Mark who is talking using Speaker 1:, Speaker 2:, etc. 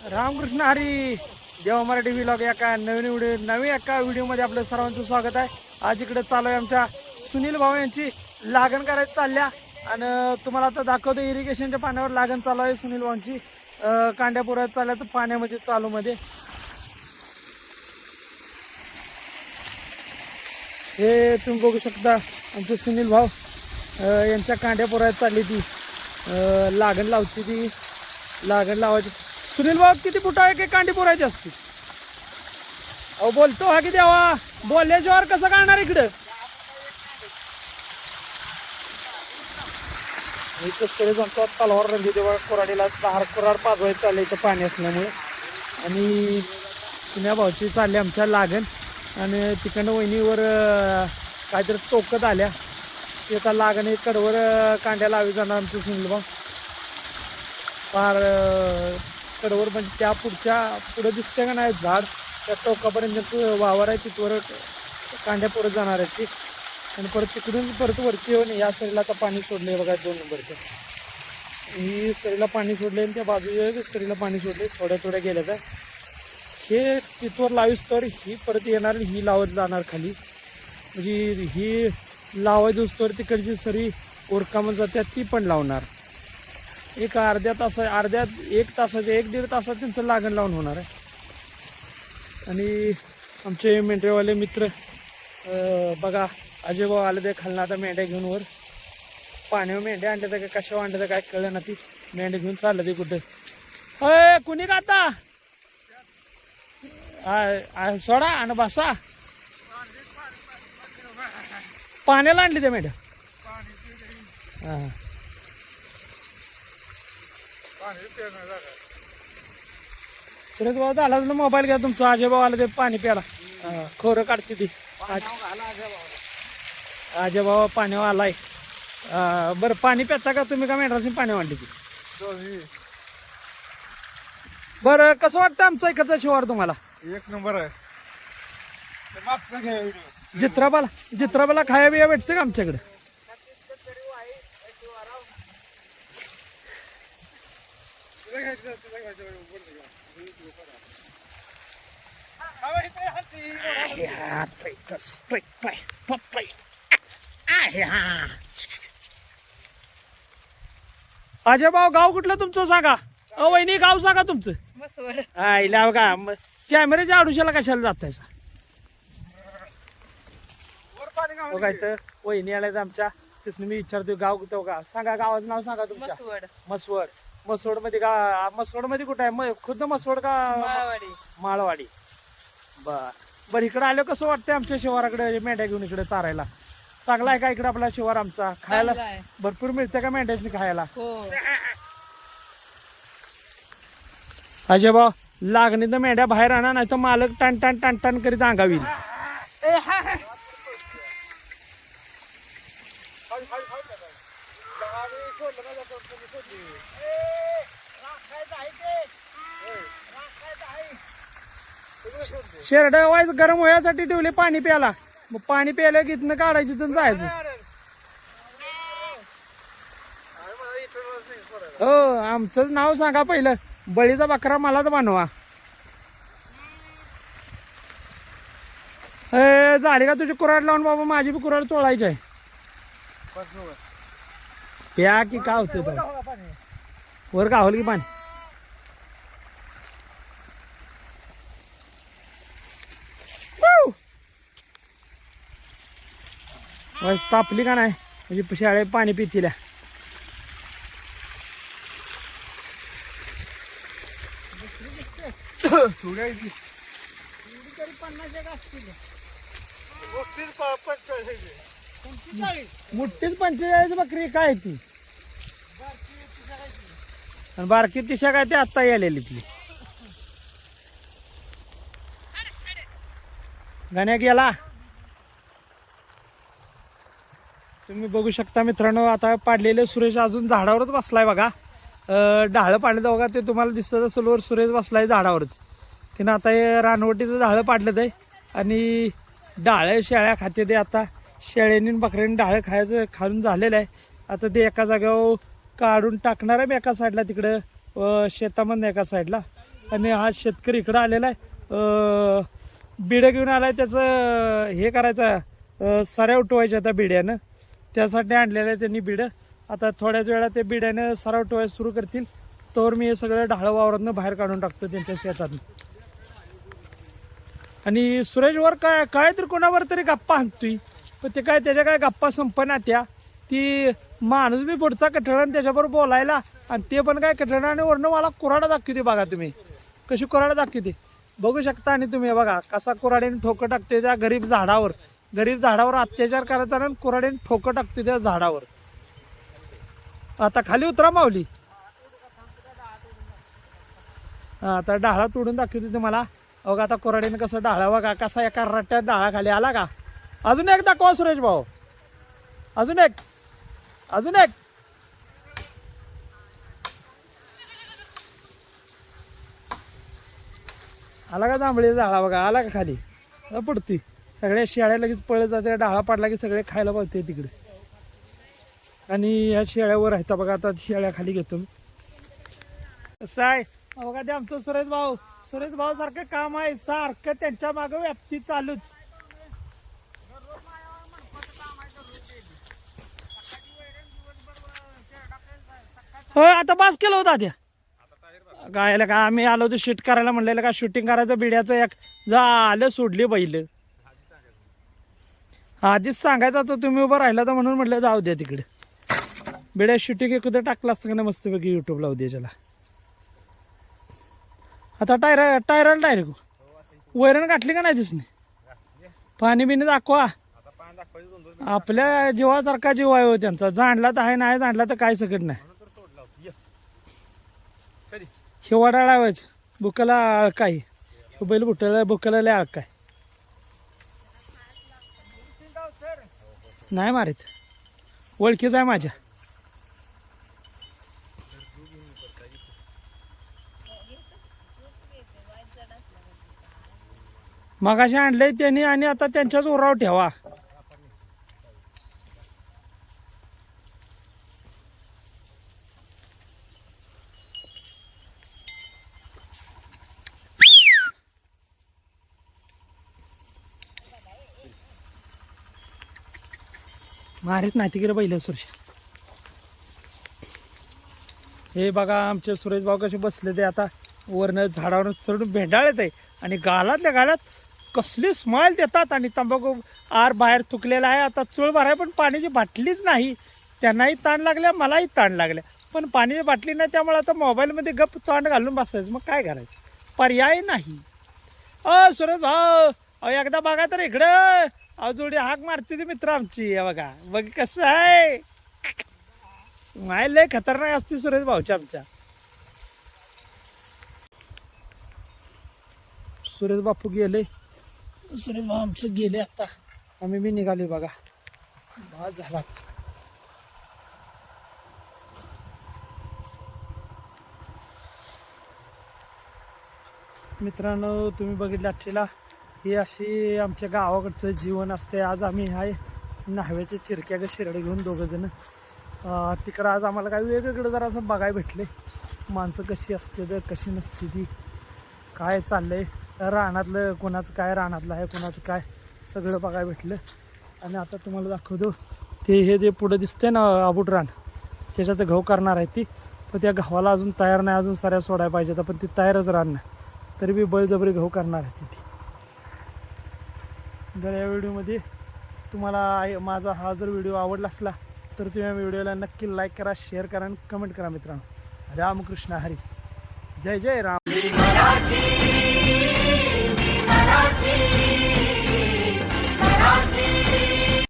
Speaker 1: रामकृष्ण हरी. देवा मराठी व्लॉग या का नवीन व्हिडिओ नवीन एका व्हिडिओमध्ये आपलं सर्वांचं स्वागत आहे. आज इकडे चालू आहे आमच्या सुनील भाऊ यांची लागण करायची चालल्या. आणि तुम्हाला आता दाखवतो इरिगेशनच्या पाण्यावर लागण चालू आहे सुनील भाऊंची. कांड्यापुरात चालल्या तर पाण्यामध्ये चालूमध्ये. हे तुम्ही बघू शकता आमचे सुनील भाऊ यांच्या कांड्यापुरात चालली ती. लागण लावती ती. लागण लावायची सुनील भाऊ किती फुट आहे की कांडी पुरायची असते? अहो बोलतो हा की देवा बोलल्याच्यावर कसं काढणार इकडं? इथं सगळे तलवार रंगी तेव्हा कोराडीला दहार कोराड पाजवायचं चाललं इथं पाणी असल्यामुळे. आणि सुन्या भाऊची चालली आमच्या लागण आणि तिकडनं वहिनीवर काहीतरी टोकत आल्या एका आता लागण कडवर कांड्या लावी जाणार आमचं सुनील भाऊ. फार कडवर म्हणजे त्या पुढच्या पुढं दिसते का नाही झाड त्या टोकापर्यंत ज्यांचं वावर आहे तिथवर कांड्या परत जाणार आहे ती. आणि परत तिकडून परत वरती येऊन या सरीला आता पाणी सोडलं आहे बघा दोन नंबरचं. ही सरीला पाणी सोडले आणि त्या बाजूच्या सरीला पाणी सोडले थोड्या थोड्या गेल्या तर हे तिथवर लावीस तर ही परत येणार ही लावत जाणार खाली. म्हणजे ही लावायची तर तिकडची सरी ओरकामं जाते ती पण लावणार. एक अर्ध्या तास अर्ध्या एक तासाच्या एक दीड तासात त्यांचं लागण लावून होणार आहे. आणि आमचे मेंढरेवाले मित्र बघा अजय भाऊ आले ते खालनं आता मेंढ्या घेऊन वर. पाण्यावर मेंढ्या आणल्या तर का कशावर आणल्या तर काय कळलं ना ती. मेंढ्या घेऊन चाललं ते कुठे. अय कुणी का आता? सोडा आणि बसा. पाण्याला आणली त्या मेंढ्या. हा. सुरेश भाऊ झाला ना मोबाईल घ्या तुमचा. भाऊ आला ते पाणी प्याला खोरं काढते ती. भाऊ पाण्यावर आलाय. बरं पाणी प्याता का तुम्ही का मेंढराची पाणी वाढली ती? बरं कसं वाटतं आमचा इकडचा शिवार तुम्हाला?
Speaker 2: एक नंबर आहे.
Speaker 1: जित्राबाला जित्राबाला खाया बिया भेटते का आमच्याकडे?
Speaker 2: हा.
Speaker 1: अजय भाऊ गाव कुठलं तुमचं सांगा? अ वहिनी गाव सांगा तुमचं.
Speaker 3: मसवड
Speaker 1: आईला का? कॅमेऱ्याच्या आडुशाला कशाला हो काय तर वहिनी आल्यात आमच्या. तिथून मी विचारतो गाव कुठं का? सांगा गावाचं नाव सांगा तुमच्या.
Speaker 3: मसवड
Speaker 1: मसवड मसवडमध्ये गा मसवडमध्ये कुठं आहे? म- खुद्द मसवड का?
Speaker 3: माळवाडी.
Speaker 1: माळवाडी. बर. बर इकडे आलं कसं वाटतंय आमच्या शिवाराकडे? मेंढ्या घेऊन इकडे चारायला. चांगला आहे का इकडे आपला शिवार आमचा? खायला
Speaker 3: चांगला आहे.
Speaker 1: भरपूर मिळतं का मेंढ्याची खायला?
Speaker 3: हो.
Speaker 1: अजय भाऊ लागणी तर मेंढ्या बाहेर आणा नाही तर मालक टाण टाण टाण टाण करीत अंगावी शेरड वाईज गरम होण्यासाठी ठेवले पाणी प्यायला. मग पाणी प्यायला की इथनं काढायचं तर जायचं. हो आमचं नाव सांगा पहिलं. बळीचा बकरा मलाच बनवा. ए, झाली का तुझी कुराड लावून बाबा? माझी बी कुराड चोळायची आहे. प्या की का होतं वर का होल की पाणी? बस तापली का नाही? म्हणजे शाळे पाणी
Speaker 2: ती. मोठीच पंचेचाळीस
Speaker 1: बकरी काय ती? आणि बारकी तिशा काय ती आत्ता आलेली ती. गाण्या गेला? तुम्ही बघू शकता मित्रांनो आता पाडलेले सुरेश अजून झाडावरच बसलाय बघा. डाळं पाडलं बघा ते तुम्हाला दिसतं असेल वर सुरेश बसलाय झाडावरच. तिनं आता हे रानवटीचं झाडं पाडलं ते आणि डाळं शेळ्या खाते ते आता. शेळ्यांनी बकऱ्यांनी डाळं खायचं खाऊन झालेलं आहे. आता ते एका जागेवर काढून टाकणार आहे मी एका साईडला तिकडं. अं, शेतामधनं एका साईडला आणि हा शेतकरी इकडं आलेला आहे. बिडं घेऊन आला आहे त्याचं हे करायचं साऱ्या सऱ्या उठवायच्या त्या बिड्यानं. त्यासाठी आणलेलं आहे त्यांनी बिडं. आता थोड्याच वेळा ते बिड्यानं सराव उठवायला सुरू करतील. तर मी हे सगळं ढाळ वावरातनं बाहेर काढून टाकतो त्यांच्या शेतात आणि सुरेशवर काय काय तर कोणावर तरी गप्पा हाणतोय. पण ते काय त्याच्या काय गप्पा संपना त्या. ती माणूस बी पुढचा कठडा त्याच्याबरोबर बोलायला. आणि ते पण काय कठडा आणि वरनं मला कुराडा दाखवते बघा तुम्ही. कशी कुराडा दाखवते. बघू शकता आणि तुम्ही बघा कसा कुराडीने ठोकं टाकते त्या गरीब झाडावर. गरीब झाडावर अत्याचार करायचा आणि कुराडीने ठोकं टाकते त्या झाडावर. आता खाली उतरा माऊली. आता डाळा तोडून दाखवते तुम्हाला. अगं आता कोराडीने कसं डाळा बघा कसा एका रट्ट्यात डाळा खाली आला का? अजून एक दाखवा सुरेश भाऊ. अजून एक. अजून एक. आला का जांभळी डाळा बघा आला का खाली? पुढती. पडती सगळ्या शेळ्या लगेच पळत जाते डाळा पाडला की सगळे खायला पावते तिकडे. आणि ह्या शेळ्यावर आहेत बघा आता शेळ्या खाली घेतो मी. कसं आहे ते आमचं सुरेश भाऊ. सुरेश भाऊ सारखं काम आहे सारखं त्यांच्या मागे व्याप्ती चालूच. होय आता बास केलं होता त्या गायला का आम्ही आलो होतो शूट करायला म्हणलेलं का शूटिंग करायचं बिड्याचं एक झालं सोडली बैल. आधीच सांगायचं तर तुम्ही उभं राहिला तर म्हणून म्हटलं जाऊ द्या तिकडे. बिड्या शूटिंग एखादं टाकलं असतं का नाही मस्तपैकी युट्यूबला उद्याच्याला आता टायर टायराला डायरेक्ट वैरण गाठली का नाही दिसणे? पाणी बिणी दाखवा. आपल्या जीवासारखा जीव आहे हो त्यांचा. जाणला तर आहे नाही जाणला तर काय सकट नाही. हिवाळा लावायचं. बुकाला अळकाय बैल बुटाला बुकाला लय अळकाय नाही मारित. ओळखीच आहे माझ्या. मगाशी आणलंय त्यांनी आणि आता त्यांच्याच उराव ठेवा. मारित नाही तिकडे पहिलं सुरेश. हे बघा आमचे सुरेश भाऊ कसे बसले ते आता. वरनं झाडावर चढून भेंडाळत आहे. आणि गालातल्या गालात कसली स्माईल देतात आणि तंबाखू आर बाहेर तुकलेला आहे. आता चूळ भराय पण पाण्याची बाटलीच नाही. त्यांनाही ताण लागल्या मलाही ताण लागल्या. पण पाण्याची बाटली नाही त्यामुळे आता मोबाईलमध्ये गप ताण घालून बसायचं. मग काय करायचं? पर्याय नाही. अ सुरेश भाऊ अहो एकदा बघा तर इकडं. जोडी हाक मारते ती मित्र आमची बघा. बघ कसं आहे. स्माईल लय खतरनाक असते सुरेश भाऊच्या आमच्या. सुरेश बापू गेले. सुरेश भाऊ आमचं गेले आता. आम्ही बी निघाले बघा. भात झाला. मित्रांनो तुम्ही बघितलं असलेला ही अशी आमच्या गावाकडचं जीवन असते आज आम्ही आहे न्हाव्याच्या चिरक्या शिरडे घेऊन दोघंजण. तिकडं आज आम्हाला काय वेगवेगळं जरा असं बघायला भेटले माणसं कशी असते तर कशी नसते ती काय चाललंय? रानातलं कोणाचं काय रानातलं आहे कोणाचं काय? सगळं बघायला भेटलं. आणि आता तुम्हाला दाखवतो. ते हे जे पुढं दिसते ना आबूट रान त्याच्यात गहू करणार आहे ती. पण त्या गव्हाला अजून तयार नाही अजून साऱ्या सोडायला पाहिजे पण ती तयारच रान नाही. तरी बी बळजबरी गहू करणार आहे ती. जर या व्हिडिओमध्ये तुम्हाला माझा हा जर व्हिडिओ आवडला असला तर तुम्ही या व्हिडिओला नक्की लाईक करा शेअर करा आणि कमेंट करा मित्रांनो. रामकृष्ण हरी. जय जय राम.